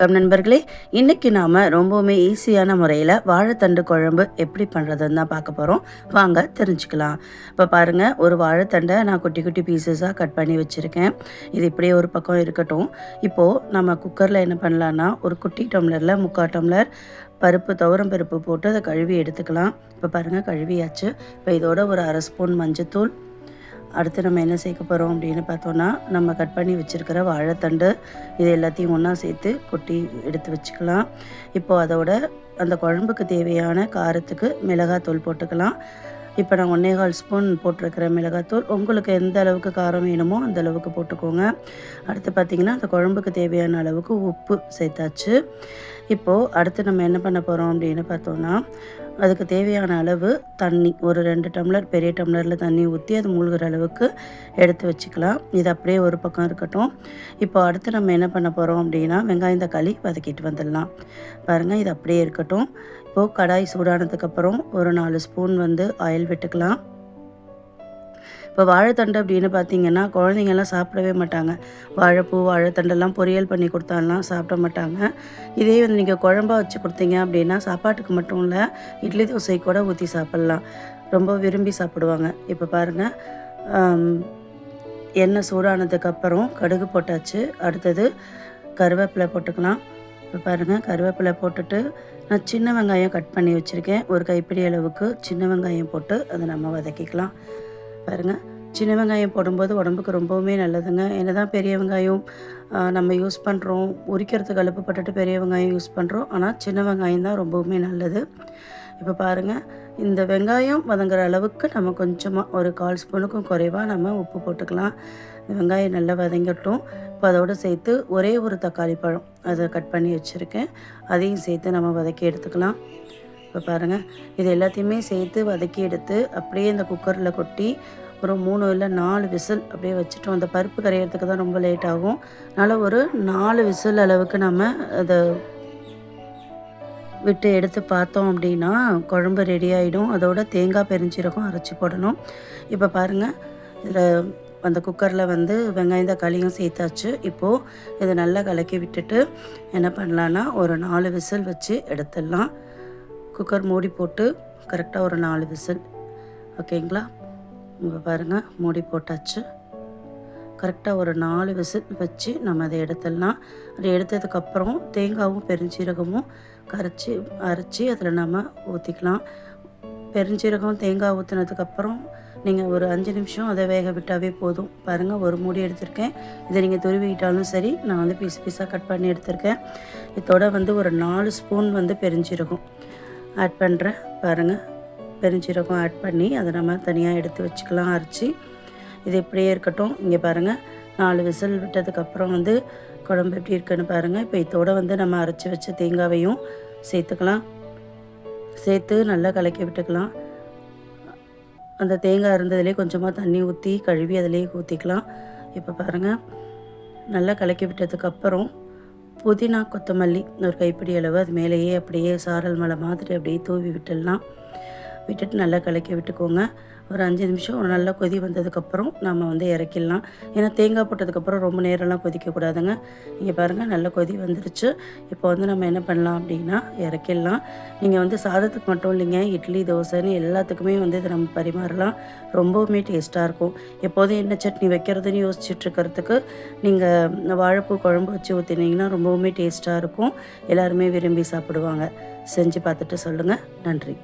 வணக்கம் நண்பர்களே. இன்றைக்கி நாம் ரொம்பவுமே ஈஸியான முறையில் வாழைத்தண்டு குழம்பு எப்படி பண்ணுறதுன்னு தான் பார்க்க போகிறோம் வாங்க தெரிஞ்சுக்கலாம். இப்போ பாருங்கள் ஒரு வாழைத்தண்டை நான் குட்டி குட்டி பீசஸாக கட் பண்ணி வச்சுருக்கேன். இது இப்படியே ஒரு பக்கம் இருக்கட்டும். இப்போது நம்ம குக்கரில் என்ன பண்ணலான்னா ஒரு குட்டி டம்ளரில் முக்கால் டம்ளர் பருப்பு துவரம் பருப்பு போட்டு அதை கழுவி எடுத்துக்கலாம். இப்போ பாருங்கள் கழுவியாச்சு. இப்போ இதோட ஒரு அரை ஸ்பூன் மஞ்சத்தூள் அடுத்து நம்ம என்ன சேர்க்க போகிறோம் அப்படின்னு பார்த்தோன்னா நம்ம கட் பண்ணி வச்சுருக்கிற வாழைத்தண்டு இது எல்லாத்தையும் ஒன்றா சேர்த்து கொட்டி எடுத்து வச்சுக்கலாம். இப்போது அதோட அந்த குழம்புக்கு தேவையான காரத்துக்கு மிளகாத்தூள் போட்டுக்கலாம். இப்போ நான் ஒன்றே கால் ஸ்பூன் போட்டிருக்கிற மிளகாத்தூள். உங்களுக்கு எந்த அளவுக்கு காரம் வேணுமோ அந்த அளவுக்கு போட்டுக்கோங்க. அடுத்து பார்த்திங்கன்னா அந்த குழம்புக்கு தேவையான அளவுக்கு உப்பு சேர்த்தாச்சு. இப்போது அடுத்து நம்ம என்ன பண்ண போகிறோம் அப்படின்னு பார்த்தோன்னா அதுக்கு தேவையான அளவு தண்ணி ஒரு ரெண்டு டம்ளர் பெரிய டம்ளரில் தண்ணி ஊற்றி அது மூழ்கிற அளவுக்கு எடுத்து வச்சுக்கலாம். இது அப்படியே ஒரு பக்கம் இருக்கட்டும். இப்போ அடுத்து நம்ம என்ன பண்ண போகிறோம் அப்படின்னா வெங்காயம் தக்காளி வதக்கிட்டு வந்துடலாம். பாருங்கள் இது அப்படியே இருக்கட்டும். இப்போது கடாய் சூடானதுக்கப்புறம் ஒரு நாலு ஸ்பூன் வந்து ஆயில் விட்டுக்கலாம். இப்போ வாழைத்தண்டு அப்படின்னு பார்த்தீங்கன்னா குழந்தைங்கள்லாம் சாப்பிடவே மாட்டாங்க. வாழைப்பூ வாழைத்தண்டெல்லாம் பொரியல் பண்ணி கொடுத்தாலாம் சாப்பிட மாட்டாங்க. இதே வந்து நீங்கள் குழம்பா வச்சு கொடுத்தீங்க அப்படின்னா சாப்பாட்டுக்கு மட்டும் இல்லை இட்லி தோசை கூட ஊற்றி சாப்பிட்லாம். ரொம்ப விரும்பி சாப்பிடுவாங்க. இப்போ பாருங்கள் எண்ணெய் சூடானதுக்கப்புறம் கடுகு போட்டாச்சு. அடுத்தது கருவேப்பிலை போட்டுக்கலாம். இப்போ பாருங்கள் கருவேப்பிலை போட்டுட்டு நான் சின்ன வெங்காயம் கட் பண்ணி வச்சுருக்கேன். ஒரு கைப்பிடி அளவுக்கு சின்ன வெங்காயம் போட்டு அதை நம்ம வதக்கிக்கலாம். பாருங்கள் சின்ன வெங்காயம் போடும்போது உடம்புக்கு ரொம்பவுமே நல்லதுங்க. என்ன தான் பெரிய வெங்காயம் நம்ம யூஸ் பண்ணுறோம் உரிக்கிறதுக்கு அழுப்புப்பட்டுட்டு பெரிய வெங்காயம் யூஸ் பண்ணுறோம் ஆனால் சின்ன வெங்காயம் தான் ரொம்பவுமே நல்லது. இப்போ பாருங்கள் இந்த வெங்காயம் வதங்குற அளவுக்கு நம்ம கொஞ்சமாக ஒரு கால் ஸ்பூனுக்கும் குறைவாக நம்ம உப்பு போட்டுக்கலாம். இந்த வெங்காயம் நல்லா வதங்கட்டும். இப்போ அதோடு சேர்த்து ஒரே ஒரு தக்காளி பழம் அதை கட் பண்ணி வச்சுருக்கேன். அதையும் சேர்த்து நம்ம வதக்கி எடுத்துக்கலாம். இப்போ பாருங்கள் இது எல்லாத்தையுமே சேர்த்து வதக்கி எடுத்து அப்படியே இந்த குக்கரில் கொட்டி ஒரு மூணு இல்லை நாலு விசில் அப்படியே வச்சுட்டோம். அந்த பருப்பு கரையிறதுக்கு தான் ரொம்ப லேட் ஆகும். அதனால் ஒரு நாலு விசில் அளவுக்கு நம்ம அதை விட்டு எடுத்து பார்த்தோம் அப்படின்னா குழம்பு ரெடி ஆகிடும் அதோட தேங்காய் பெருஞ்சீரகம் அரைச்சி போடணும். இப்போ பாருங்கள் இதில் அந்த குக்கரில் வந்து வெங்காயம் தக்காளியும் சேர்த்தாச்சு. இப்போது இதை நல்லா கலக்கி விட்டுட்டு என்ன பண்ணலான்னா ஒரு நாலு விசில் வச்சு எடுத்துடலாம். குக்கர் மூடி போட்டு கரெக்டாக ஒரு நாலு விசில். ஓகேங்களா? இங்கே பாருங்கள் மூடி போட்டாச்சு. கரெக்டாக ஒரு நாலு விசில் வச்சு நம்ம அதை எடுத்துடலாம். அதை எடுத்ததுக்கப்புறம் தேங்காவும் பெருஞ்சீரகமும் கரைச்சி அரைச்சி அதில் நம்ம ஊற்றிக்கலாம் பெருஞ்சீரகம் தேங்காய் ஊற்றினதுக்கப்புறம் நீங்கள் ஒரு அஞ்சு நிமிஷம் அதை வேக விட்டாவே போதும். பாருங்கள் ஒரு மூடி எடுத்திருக்கேன். இதை நீங்கள் துருவிக்கிட்டாலும் சரி நான் வந்து பீஸ் பீஸாக கட் பண்ணி எடுத்திருக்கேன். இதோட வந்து ஒரு நாலு ஸ்பூன் வந்து பெருஞ்சீரகம். ஆட் பண்ணுறேன் பாருங்கள் பெருஞ்சீரகம் ஆட் பண்ணி அதை நம்ம தனியாக எடுத்து வச்சுக்கலாம் அரைச்சி. இது இப்படியே இருக்கட்டும். இங்கே பாருங்கள் நாலு விசில் விட்டதுக்கப்புறம் வந்து குழம்பு எப்படி இருக்குன்னு பாருங்கள் இப்போ இதோட வந்து நம்ம அரைச்சி வச்ச தேங்காவையும் சேர்த்துக்கலாம். சேர்த்து நல்லா கலக்கி விட்டுக்கலாம். அந்த தேங்காய் இருந்ததுலேயே கொஞ்சமாக தண்ணி ஊற்றி கழுவி அதிலே ஊற்றிக்கலாம் இப்போ பாருங்கள் நல்லா கலக்கி விட்டதுக்கப்புறம் புதினா கொத்தமல்லி ஒரு கைப்பிடி அளவு அது மேலேயே அப்படியே சாரல் மலை மாதிரி அப்படியே தூவி விட்டுடலாம். விட்டுட்டு நல்லா கலக்கி விட்டுக்கோங்க. ஒரு அஞ்சு நிமிஷம் ஒரு நல்லா கொதி வந்ததுக்கப்புறம் நம்ம வந்து இறக்கிடலாம். ஏன்னா தேங்காய் போட்டதுக்கப்புறம் ரொம்ப நேரம்லாம் கொதிக்கக்கூடாதுங்க. இங்கே பாருங்கள் நல்லா கொதி வந்துருச்சு. இப்போ வந்து நம்ம என்ன பண்ணலாம் அப்படின்னா இறக்கிடலாம். நீங்கள் வந்து சாதத்துக்கு மட்டும் இல்லைங்க இட்லி தோசைன்னு எல்லாத்துக்குமே வந்து இதை நம்ம பரிமாறலாம். ரொம்பவுமே டேஸ்ட்டாக இருக்கும். எப்போதும் என்ன சட்னி வைக்கிறதுன்னு யோசிச்சுட்டு இருக்கிறதுக்கு நீங்கள் வாழைப்பூ குழம்பு வச்சு ஊற்றினீங்கன்னா ரொம்பவுமே டேஸ்ட்டாக இருக்கும். எல்லாருமே விரும்பி சாப்பிடுவாங்க. செஞ்சு பார்த்துட்டு சொல்லுங்கள் நன்றி.